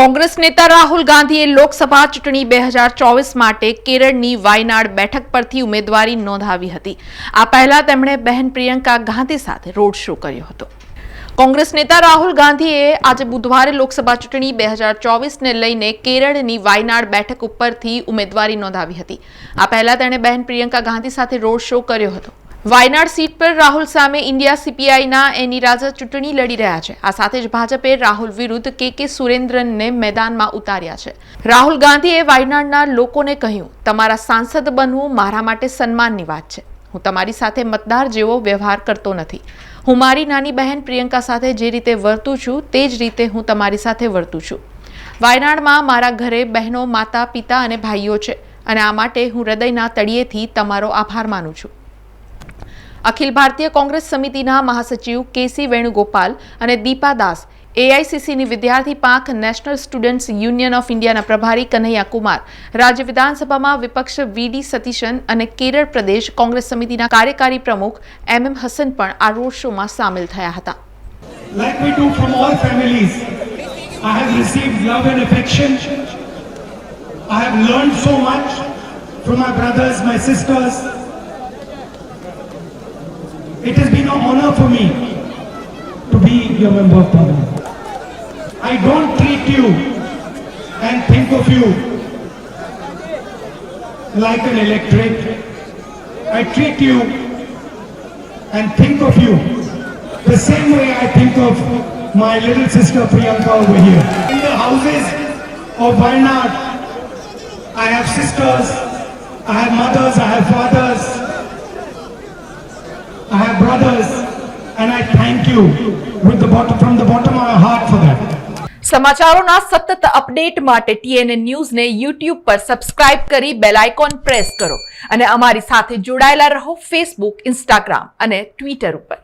કોંગ્રેસ નેતા રાહુલ ગાંધીએ લોકસભા ચૂંટણી બે હજાર ચોવીસ માટે કેરળની વાયનાડ બેઠક પરથી ઉમેદવારી નોંધાવી હતી. આ પહેલા તેમણે બહેન પ્રિયંકા ગાંધી સાથે રોડ શો કર્યો હતો. કોંગ્રેસ નેતા રાહુલ ગાંધીએ આજે બુધવારે લોકસભા ચૂંટણી બે હજાર ચોવીસને લઈને કેરળની વાયનાડ બેઠક ઉપરથી ઉમેદવારી નોંધાવી હતી. આ પહેલા તેણે બહેન પ્રિયંકા ગાંધી સાથે રોડ શો કર્યો હતો. વાયનાડ સીટ પર રાહુલ સામે ઇન્ડિયા સીપીઆઈના એની રાજા ચૂંટણી લડી રહ્યા છે. આ સાથે જ ભાજપે રાહુલ વિરુદ્ધ કે કે સુરેન્દ્રનને મેદાનમાં ઉતાર્યા છે. રાહુલ ગાંધીએ વાયનાડના લોકોને કહ્યું, તમારા સાંસદ બનવું મારા માટે સન્માનની વાત છે. હું તમારી સાથે મતદાર જેવો વ્યવહાર કરતો નથી. હું મારી નાની બહેન પ્રિયંકા સાથે જે રીતે વર્તું છું, તે જ રીતે હું તમારી સાથે વર્તું છું. વાયનાડમાં મારા ઘરે બહેનો માતા, પિતા અને ભાઈઓ છે અને આ માટે હું હૃદયના તળિયેથી તમારો આભાર માનું છું. અખિલ ભારતીય કોંગ્રેસ સમિતિના મહાસચિવ કેસી વેણુગોપાલ અને દીપા દાસ એઆઈસીસીની વિદ્યાર્થી પાંખ નેશનલ સ્ટુડન્ટ્સ યુનિયન ઓફ ઇન્ડિયાના પ્રભારી કન્હૈયા કુમાર રાજ્ય વિધાનસભામાં વિપક્ષ વીડી સતીશન અને કેરળ પ્રદેશ કોંગ્રેસ સમિતિના કાર્યકારી પ્રમુખ એમ એમ હસન પણ આ રોડ શોમાં સામેલ થયા હતા like. It has been an honor for me to be your member of parliament. I don't treat you and think of you like an electorate. I treat you and think of you the same way I think of my little sister Priyanka over here. In the houses of Wayanad, I have sisters, I have mothers, I have fathers, I have brothers, and I thank you with the bottom, from the bottom of my heart for that. સમાચારોના સતત update માટે TNA ન્યૂઝને YouTube પર subscribe કરી bell icon press કરો અને અમારી સાથે જોડાયેલા રહો ફેસબુક ઇન્સ્ટાગ્રામ અને ટ્વિટર ઉપર